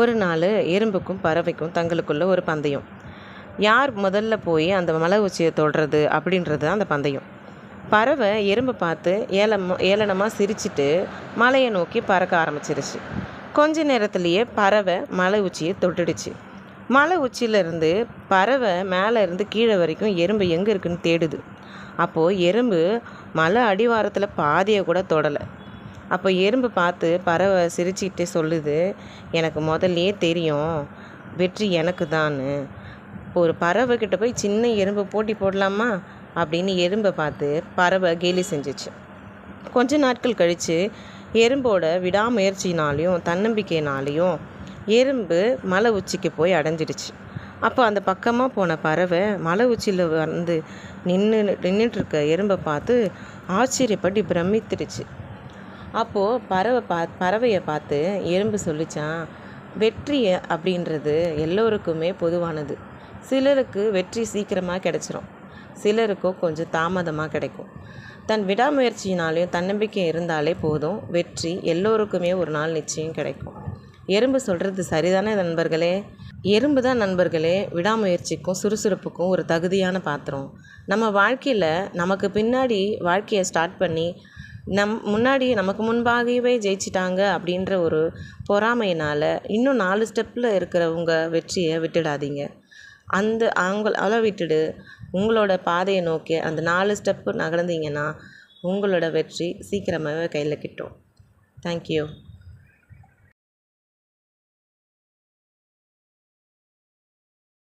ஒரு நாள் எறும்புக்கும் பறவைக்கும் தங்களுக்குள்ள ஒரு பந்தயம். யார் முதல்ல போய் அந்த மலை உச்சியை தொடுறது அப்படின்றது தான் அந்த பந்தயம். பறவை எறும்பை பார்த்து ஏலம் ஏளனமாக சிரிச்சிட்டு மலையை நோக்கி பறக்க ஆரம்பிச்சிருச்சு. கொஞ்ச நேரத்திலேயே பறவை மலை உச்சியை தொட்டுடுச்சு. மலை உச்சியிலேருந்து பறவை மேலே இருந்து கீழே வரைக்கும் எறும்பு எங்கே இருக்குன்னு தேடுது. அப்போது எறும்பு மலை அடிவாரத்தில் பாதியை கூட தொடலை. அப்போ எறும்பு பார்த்து பறவை சிரிச்சுக்கிட்டே சொல்லுது எனக்கு முதல்லையே தெரியும் வெற்றி எனக்கு தான்னு. ஒரு பறவை கிட்ட போய் சின்ன எறும்பு போட்டி போடலாமா? அப்படின்னு எறும்பை பார்த்து பறவை கேலி செஞ்சிச்சு. கொஞ்ச நாட்கள் கழித்து எறும்போட விடாமுயற்சினாலையும் தன்னம்பிக்கையினாலையும் எறும்பு மலை உச்சிக்கு போய் அடைஞ்சிடுச்சு. அப்போ அந்த பக்கமாக போன பறவை மலை உச்சியில் வந்து நின்று நின்றுட்டுருக்க எறும்பை பார்த்து ஆச்சரியப்பட்டு பிரமித்துடுச்சு. அப்போது பறவை பா பறவையை பார்த்து எறும்பு சொல்லிச்சான் வெற்றி அப்படின்றது எல்லோருக்குமே பொதுவானது. சிலருக்கு வெற்றி சீக்கிரமாக கிடச்சிரும். சிலருக்கோ கொஞ்சம் தாமதமாக கிடைக்கும். தன் விடாமுயற்சியினாலையும் தன்னம்பிக்கை இருந்தாலே போதும். வெற்றி எல்லோருக்குமே ஒரு நாள் நிச்சயம் கிடைக்கும். எறும்பு சொல்கிறது சரிதானே நண்பர்களே? எறும்பு தான் நண்பர்களே விடாமுயற்சிக்கும் சுறுசுறுப்புக்கும் ஒரு தகுதியான பாத்திரம். நம்ம வாழ்க்கையில் நமக்கு பின்னாடி வாழ்க்கையை ஸ்டார்ட் பண்ணி நம் முன்னாடி நமக்கு முன்பாகவே ஜெயிச்சிட்டாங்க அப்படின்ற ஒரு பொறாமையினால் இன்னும் நாலு ஸ்டெப்பில் இருக்கிறவங்க வெற்றியை விட்டுடாதீங்க. அந்த அவங்க அளவு விட்டுடு. உங்களோட பாதையை நோக்கி அந்த நாலு ஸ்டெப்பு நகர்ந்தீங்கன்னா உங்களோட வெற்றி சீக்கிரமாகவே கையில் கிட்டும். தேங்க்யூ